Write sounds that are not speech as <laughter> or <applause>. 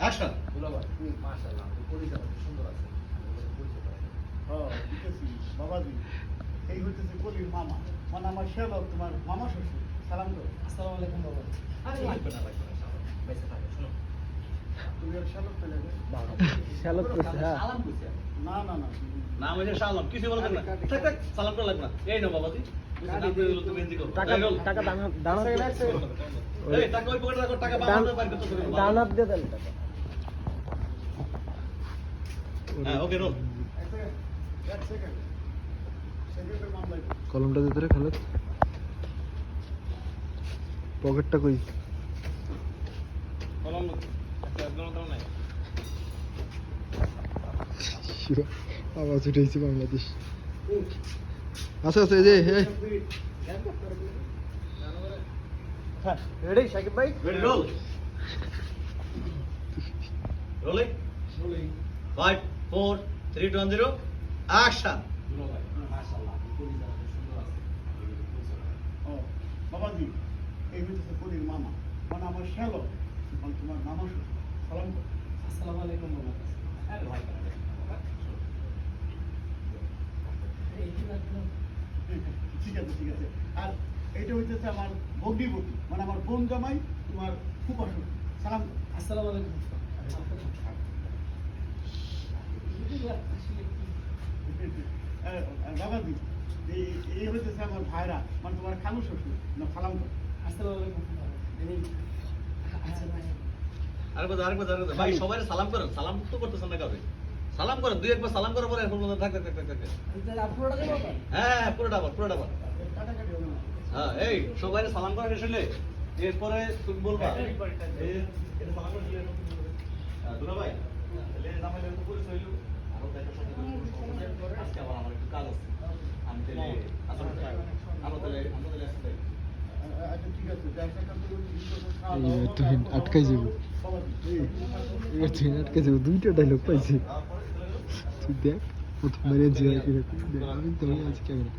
Action হ্যাঁ, বাবাজি। এই হইতেছে কলির মামা। মানে আমার শেলক তোমার মামা শ্বশুর। সালাম করো আসসালামু আলাইকুম বাবা তুমি আর শেলক পেলে রে? শ্যালক হ্যাঁ না না না। নাম কিছু বলবেন না। থাক থাক সালাম করা লাগবে না। এই নাও বাবাজি। হ্যাঁ কলমটা দিতে রে খালেদ। পকেটটা কই? কলম। <laughs> আওয়াজ উঠেছি বাংলাদেশ। আচ্ছা আচ্ছা যে হ্যাঁ রেডি সাকিব ভাই? Ready roll rolling five four three two one zero action বাবাজি এই হইতেছে মামা। মানে আমার শেলক মানে তোমার শ্বশুর সালাম আসসালামু আলাইকুম বাবা। ঠিক আছে ঠিক আছে। আর এটা হইতেছে আমার বটি মানে আমার বোন জামাই তোমার ফুপা শ্বশুর সালাম আসসালামু আলাইকুম বাবাজি এই এই হইতেছে আমার ভাইরা মানে তোমার খালু শ্বশুর। না সালাম আসসালামু আলাইকুম আরেকবার আরেকবার আরেকবার ভাই সবাই সালাম করেন সালাম তো করতেছেন না কাউকে। সালাম করেন দুই একবার সালাম করার পরে দেবো হ্যাঁ হ্যাঁ পুরোটা আবার পুরোটা আবার। কাটাকাটি হবে না। হ্যাঁ এই সবাই সালাম করা এরপরে তুমি বলবা ভাই আটকাই যাব। তুই আটকাই যাবো দুইটা ডায়লগ পাইছি তুই দেখ প্রথম মেরে যে আমি তো আছি ক্যামেরা